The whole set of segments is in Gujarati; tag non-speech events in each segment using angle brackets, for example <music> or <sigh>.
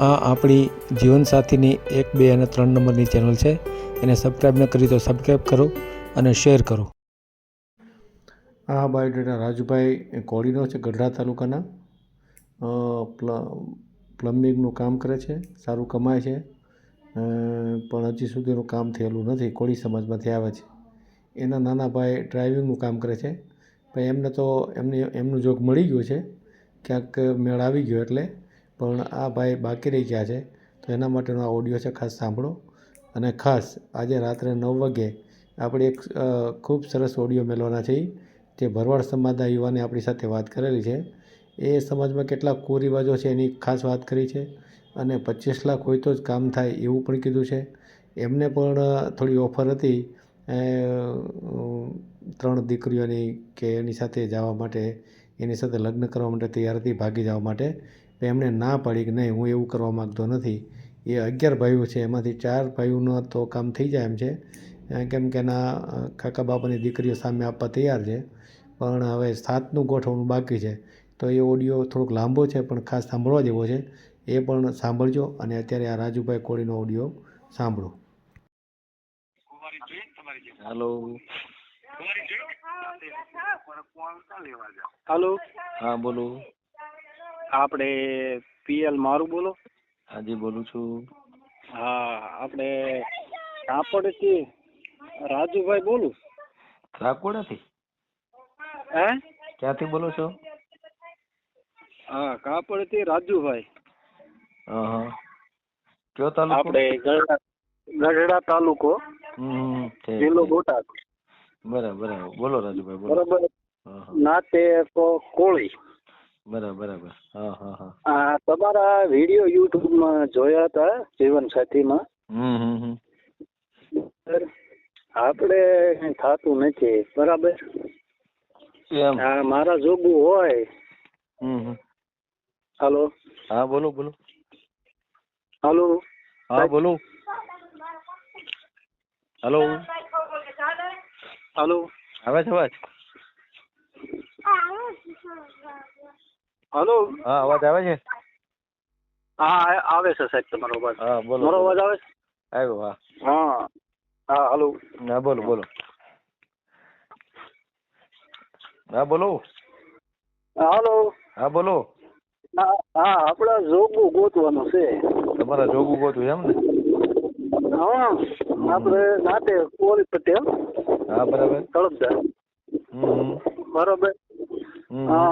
આ આપણી જીવનસાથીની એક, બે અને ત્રણ નંબરની ચેનલ છે. એને સબસ્ક્રાઈબ ન કરી તો સબસ્ક્રાઈબ કરો અને શેર કરો. આ બાયોડેટા રાજુભાઈ કોળીનો છે, ગઢડા તાલુકાના. પ્લ, પ્લમ્બિંગનું કામ કરે છે, સારું કમાય છે પણ હજી સુધીનું કામ થયેલું નથી, કોળી સમાજમાંથી આવે છે. એના નાના ભાઈ ડ્રાઇવિંગનું કામ કરે છે. પણ એમને તો એમને, એમનું જોગ મળી ગયું છે. ક્યાંક મેળ આવી ગયો એટલે પણ આ ભાઈ બાકી રહી ગયા છે. તો એના માટેનો આ ઓડિયો છે ખાસ સાંભળો. અને ખાસ આજે રાત્રે નવ વાગે આપણે એક ખૂબ સરસ ઓડિયો મેળવવાના છીએ જે ભરવાડ સમાજના યુવાને આપણી સાથે વાત કરેલી છે. એ સમાજમાં કેટલા કુરિવાજો છે એની ખાસ વાત કરી છે. અને પચીસ લાખ હોય તો જ કામ થાય એવું પણ કીધું છે. એમને પણ થોડી ઓફર હતી ત્રણ દીકરીઓની કે એની સાથે જવા માટે, એની સાથે લગ્ન કરવા માટે તૈયાર હતી, ભાગી જવા માટે. તો એમણે ના પાડી કે નહીં હું એવું કરવા માગતો નથી. એ અગિયાર ભાઈઓ છે એમાંથી ચાર ભાઈઓનો તો કામ થઈ જાય એમ છે. કેમ કે એના કાકા બાપાની દીકરીઓ સામે આપવા તૈયાર છે. પણ હવે સાતનું ગોઠવણું બાકી છે. તો એ ઓડિયો થોડોક લાંબો છે પણ ખાસ સાંભળવા જેવો છે. એ પણ સાંભળજો અને અત્યારે આ રાજુભાઈ કોળીનો ઓડિયો સાંભળો. હેલો. હેલો હા બોલો. આપણે પીએલ મારું બોલો. હાજી બોલું છું. હા આપણે કાપડથી રાજુભાઈ બોલું. રાકોડાથી હે? ક્યાંથી બોલો છો? હા કાપડથી રાજુભાઈ. હા કયો તાલુકો? આપણે ગઢડા તાલુકો હમ જિલ્લો બોટાદ. બરાબર બોલો રાજુભાઈ બોલો. બરાબર. નાતે કોળી. બરાબર બરાબર. હા હા હા. તમારા વીડિયો યુટ્યુબમાં જોયા હતા જીવન સાથીમાં હમ આપણે થતું નથી બરાબર? મારા જોગું હોય. હમ. હાલો. હા બોલો બોલો. હાલો. હા બોલો. હાલો. હાલો. આવે છે અવાજ? હાલો? હા અવાજ આવે છે? હા આવે છે સાહેબ તમારો અવાજ. હા બોલો મારો અવાજ આવે છે? આવ્યો હા. હા હા હલો. ના બોલો બોલો. હા બોલો. હલો. હા બોલો. હા હા આપણા જોગું ગોતવાનું છે. તમારા જોગું ગોતવું એમ ને? હા આપણે નાતે કોરી પટેલ. હા બરાબર. તળપદાર. બરોબર. હમ અ, હમ.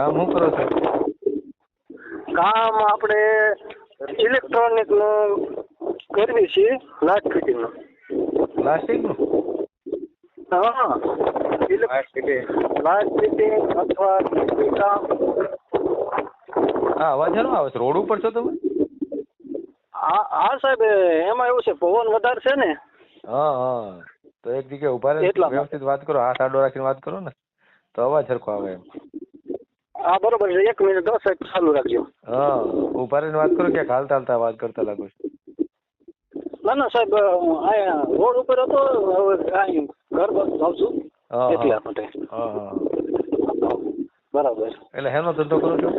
કામ શું કરો છો? કામ આપણે ઇલેક્ટ્રોનિકનું કરવી છે લાસ્ટ ફિટિંગનું. પ્લાસ્ટિકનું? હા. લાસ્ટ ફિટિંગ અથવા કામ. હા અવાજ શેનો આવે છે. રોડ ઉપર છો તમે? હા હા સાહેબ એમાં એવું છે પવન વધારે છે ને. હા હા. તો એક જગ્યાએ ઊભા રહે વ્યવસ્થિત વાત કરો હાથ આડો રાખીને વાત કરો ને. તો અવાજ સરખો આવે એમ. હા બરોબર છે. એક મિનિટ દસ એક ચાલુ રાખજો. હા ઊભા રહીને વાત કરો કે હાલતા હાલતા વાત કરતા લાગો છો? ના ના સાહેબ અહીંયા રોડ ઉપર હતો અહીં ઘર જાઉં છું. એટલા માટે. બરાબર. એટલે હેનો ધંધો કરો છો?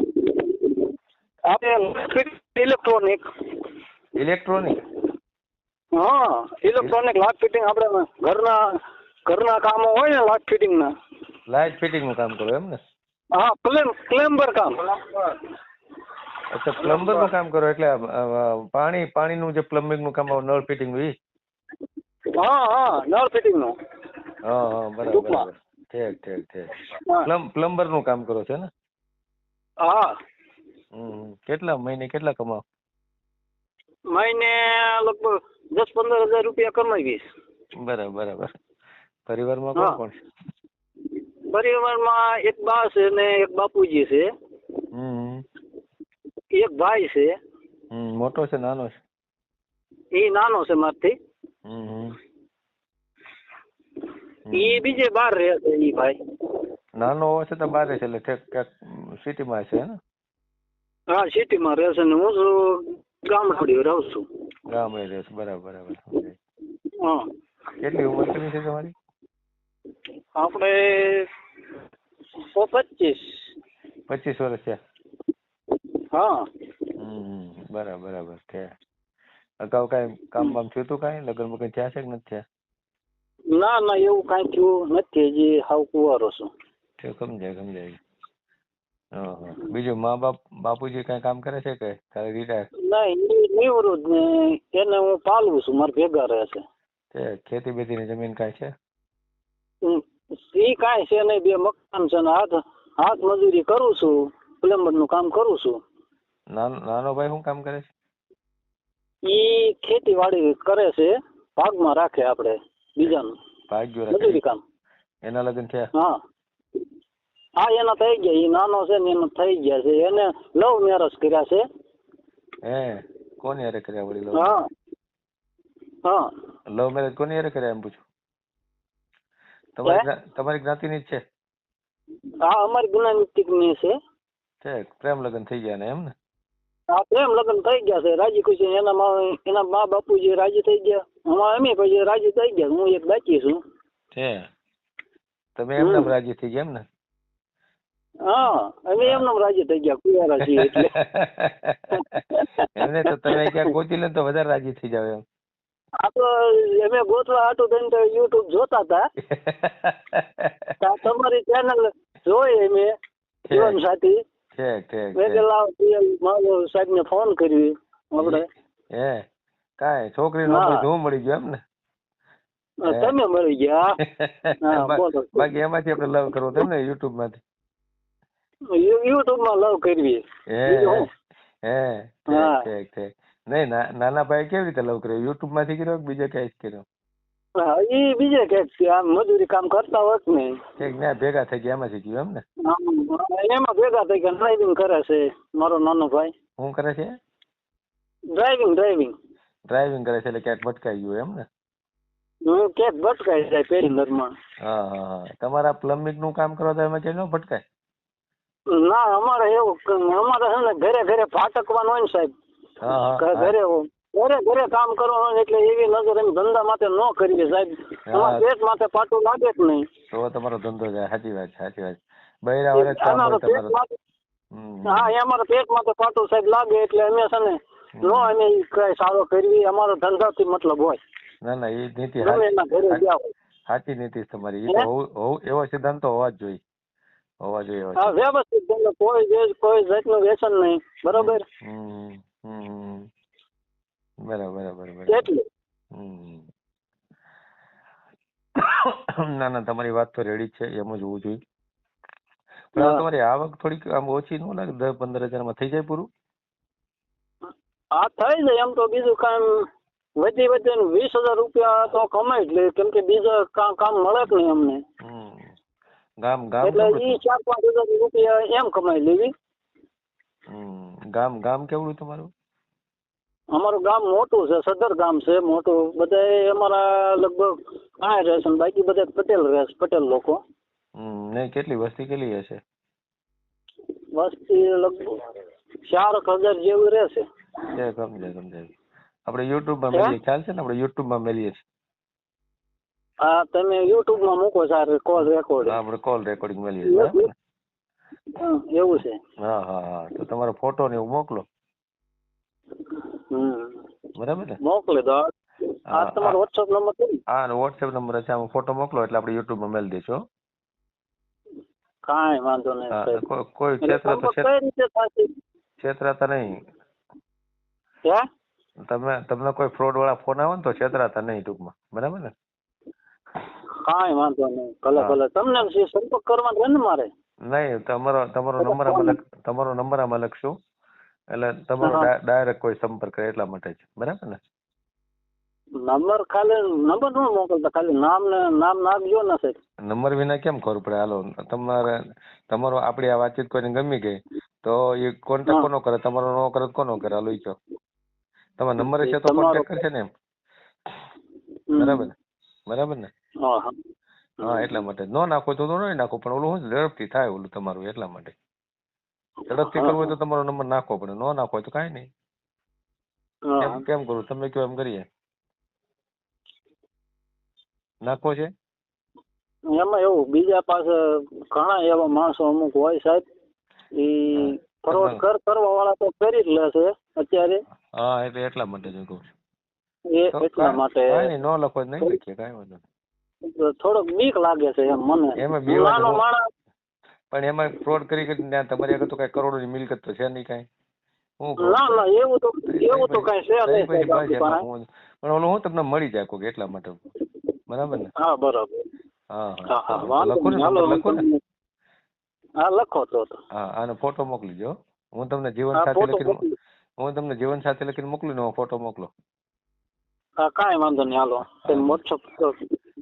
આપણે ઇલેક્ટ્રોનિક ઇલેક્ટ્રોનિક હા ઇલેક્ટ્રોનિક લાઇટ ફિટિંગ આપણે ઘરના ઘરના કામો હોય ને લાઇટ ફિટિંગ ના. લાઇટ ફિટિંગનું કામ કરો એમ ને? હા કામ. અચ્છા પ્લમ્બરનું કામ કરો એટલે પાણી પાણીનું જે પ્લમ્બિંગનું કામ નળ ફિટિંગનું હા હા નળ ફિટિંગનું. હા હા બરાબર ઠીક ઠીક ઠીક. પ્લમ પ્લમ્બરનું કામ કરો છો ને? હા. હમ. કેટલા મહિને કેટલા કમાવ? મહિને લગભગ દસ પંદર હજાર રૂપિયા કમાવીશ બરાબર બરાબર. પરિવારમાં. કોણ કોણ? પરિવારમાં એક બા છે ને એક બાપુજી છે. એક ભાઈ છે. હમ મોટો છે નાનો છે? એ નાનો છે મારથી. એ બીજે બહાર રહે છે એ ભાઈ. નાનો હોવા તો બારે છે એટલે ઠેક સિટીમાં છે ને? હા સિટીમાં રહે છે ને હું શું ગામડાડી રહું છું. ગામડે રહે છે બરાબર બરાબર હા. કેટલી ઉંમર કેટલી છે તમારી? આપણે પચીસ પચીસ વર્ષ થયા? હા. બરાબર બરાબર થયા. અગાઉ કઈ કામ બામ થયું હતું કઈ? લગ્ન બગન થયા છે કે નથી થયા? ના ના એવું કઈ થયું નથી. હજી હાવ કુવારો છું. તે સમજાય સમજાય. બીજું મા બાપ બાપુજી કાંઈ કામ કરે છે કે? તારે રિટાયર? ના નિવૃત્ત ને એને હું પાલવું છું. મારે ભેગા રહે છે. ખેતી ખેતી ની જમીન કઈ છે? એ કાંઈ છે નહીં બે મકાન છે ને હાથ હાથ મજૂરી કરું છું પ્લમ્બરનું કામ કરું છું. નાનો ભાઈ શું કામ કરે છે? ઈ ખેતીવાડી કરે છે ભાગમાં રાખે આપણે બીજાનું. ભાગ્યો મજૂરી કામ. એના લગ્ન થયા? હા. હા એના થઈ ગયા. ઈ નાનો છે ને એનો થઈ ગયા છે. એને લવ મેરેજ કર્યા છે. હે કોની હારે કર્યા વળી લવ? હા. હા. લવ મેરેજ કોની હારે કર્યા એમ પૂછું? તમારી તમારી જ્ઞાતિની જ છે? હા અમારી જ્ઞાનિક છે. છે પ્રેમ લગ્ન થઈ ગયા ને એમ ને? આ પ્રેમ લગ્ન થઈ ગયા છે રાજી ખુશી એના મા એના મા બાપુજી રાજી થઈ ગયા હું અમે પછી રાજી થઈ ગયા હું એક બાકી છું. છે. તમે એમને. રાજી થઈ ગયા એમ ને? હા અમે એમને રાજી થઈ ગયા કુવારા છીએ એટલે. <laughs> એમને તો તમે ક્યાંક ગોતી લે તો વધારે રાજી થઈ જાવ એમ. આ તો અમે ગોતવા હાટું થઈને તો યુટ્યુબ જોતા હતા. <laughs> તમારી ચેનલ જોઈ અમે જીવન સાથી. મેં કે લાવ મારો સાહેબ ને ફોન કર્યો. આપણે. હે કાંઈ છોકરી નો હા. ધૂમ મળી ગયો એમ ને? તમે મળી ગયા. <laughs> બાકી એમાંથી આપણે લવ કરવો તેમ ને યુટ્યુબમાંથી? યુટ્યુબમાં લવ કરવી હે હે. ઠીક ઠીક. નહીં ના- નાના ભાઈ કેવી રીતે લવ કર્યો? યુટ્યુબમાંથી કર્યો કે બીજે ક્યાંય કર્યો? હા એ બીજે ક્યાંક છે. આમ મજૂરી કામ કરતા હોત ને. ઠીક ના ભેગા થઈ ગયા એમાંથી ગયું એમ ને? એમાં ભેગા થઈ ગયા. ડ્રાઇવિંગ કરે છે મારો નાનો ભાઈ. શું કરે છે? ડ્રાઇવિંગ ડ્રાઇવિંગ ડ્રાઇવિંગ કરે છે એટલે ક્યાંક ભટકાઈ ગયું એમ ને? હું ક્યાંક ભટકાઈ જાય પેલી હા હા હા. તમારા પ્લમ્બિંગનું કામ કરો તો એમાં ન ભટકાય? ના અમારે એવું અમારે છે ને ઘરે ઘરે ફાટકવાનું હોય ને સાહેબ. ઘરે ઘરે ઘરે કામ કરવાનું એટલે એવી નજર એમ ધંધા માટે ન કરીએ સાહેબ. પેટ માટે પાટું લાગે જ નહીં. તો તમારો ધંધો જાય સાચી વાત સાચી વાત બૈરા વરે કામ હોય તમારો. હા એ અમારા પેટ માટે પાટું સાહેબ લાગે એટલે અમે છે ને નો અમે કઈ સારો કરવી અમારો ધંધાથી મતલબ હોય. ના ના એ નીતિ સાચી નીતિ તમારી. એ તો એવો સિદ્ધાંત હોવા જ જોઈએ. હોવા જોઈએ હા વ્યવસ્થિત કોઈ કોઈ જાતનું વ્યસન નહીં. બરોબર? હમ. હમ. બરાબર બરાબર બરાબર એટલે હમ. <coughs> ના ના તમારી વાત તો રેડી છે એમ જ હોવું જોઈએ પણ આ તમારી આવક થોડીક આમ ઓછી ન લાગે દસ પંદર હજારમાં થઈ જાય પૂરું આ થઈ જાય એમ તો બીજું કામ વધી વધી વીસ હજાર રૂપિયા તો કમાઈ જ લે કેમ કે બીજા કામ કામ મળે જ નહીં અમને ગામ ગામ એટલે ઈ ચાર પાંચ હજાર રૂપિયા એમ કમાઈ લેવી. ગામ ગામ કેવડું તમારું? અમારું ગામ મોટું છે સદર ગામ છે મોટું. બધા અમારા લગભગ કાંઈ રહેશે ને બાકી બધા પટેલ રહે છે પટેલ લોકો. નહીં કેટલી વસ્તી કેટલી હશે? વસ્તી લગભગ ચાર હજાર જેવું રહેશે છે. સમજાય સમજાય. આપણે યુટ્યુબમાં હે? મેલીએ ખ્યાલ છે ને આપણે યુટ્યુબમાં મેલીએ? છીએ આ તમે યુટ્યુબમાં મૂકો સર કોલ રેકોર્ડ આપણે કોલ રેકોર્ડિંગ મેલીએ છીએ? એવું છે. હા હા હા. તો તમારો ફોટો ને એવું મોકલો. બરાબર ને? મોકલે તો. આ તમારો વોટ્સએપ નંબર છે ને? હા વોટ્સએપ નંબર છે. આમાં ફોટો મોકલો એટલે આપણે યુટ્યુબમાં મેલી દેશો કાંઈ વાંધો નહીં કોઈ- ક્ષેત્ર તો છેતરાતા નહીં. તમે તમને કોઈ ફ્રોડ વાળા ફોન આવે ને તો છેતરાતા નહીં ટૂંકમાં. બરાબર ને? કાંઈ વાંધો નહીં. ભલે ભલે. તમને સંપર્ક કરવાનો છે ને મારે? નહીં તમારો તમારો નંબર આમાં લખ તમારો નંબર આમાં લખશું. એટલે તમારો ડાયરેક્ટ કોઈ સંપર્ક કરે એટલા માટે જ. બરાબર ને? નંબર ખાલી નંબર ન મોકલતા ખાલી નામ ને નામ નાખજો ને સાહેબ. નંબર વિના કેમ ખબર પડે? હાલો તમારે તમારો આપણી આ વાતચીત કોઈને ગમી ગઈ તો એ કોન્ટેક્ટ કોનો કરે? તમારો નો કરે કોનો કરે? હાલો ઈ કહો. તમારો નંબર છે તો કોન્ટેક્ટ કરશે ને એમ? બરાબર ને? બરાબર ને? હા. હા. એટલા માટે. ન નાખો તો નહીં નાખો પણ ઓલું શું ઝડપથી થાય ઓલું તમારું એટલા માટે. ઝડપથી કરવું હોય તો તમારો નંબર નાખવો પડે ન નાખો હોય તો કાંઈ નહીં. હા. કેમ કરું? તમે કહો એમ કરીએ. નાખવો છે? એમાં એવું બીજા પાસે ઘણા એવા માણસો અમુક હોય સાહેબ એ ફ્રોડ કર કરવા વાળા તો કરી જ લે છે અત્યારે. હા એટલે એટલા માટે જ કહું છું. એ એટલા માટે ન લખો નહીં લખીએ કાંઈ વાંધો નહીં. થોડોક બીક લાગે છે એમ મને. એમાં બે નાનો માણસ પણ એમાં ફ્રોડ કરી કરીને તમારી આગળ તો કઈ કરોડોની મિલકત તો છે નહીં કઈ. ના ના એવું તો એવું તો કઈ છે નહીં પણ ઓલો હું તમને મળી જાય કોક એટલા માટે. બરાબર ને? હા બરાબર. હા હા. લખો ને હું લખો ને. તમને- હા લખો તો તો. હા આનો ફોટો મોકલીજો હું તમને જીવન સાથે લખીને હું તમને જીવન સાથે લખીને મોકલું ને ફોટો મોકલો. હા કાંઈ વાંધો નહીં. હાલો વોટ્સઅપ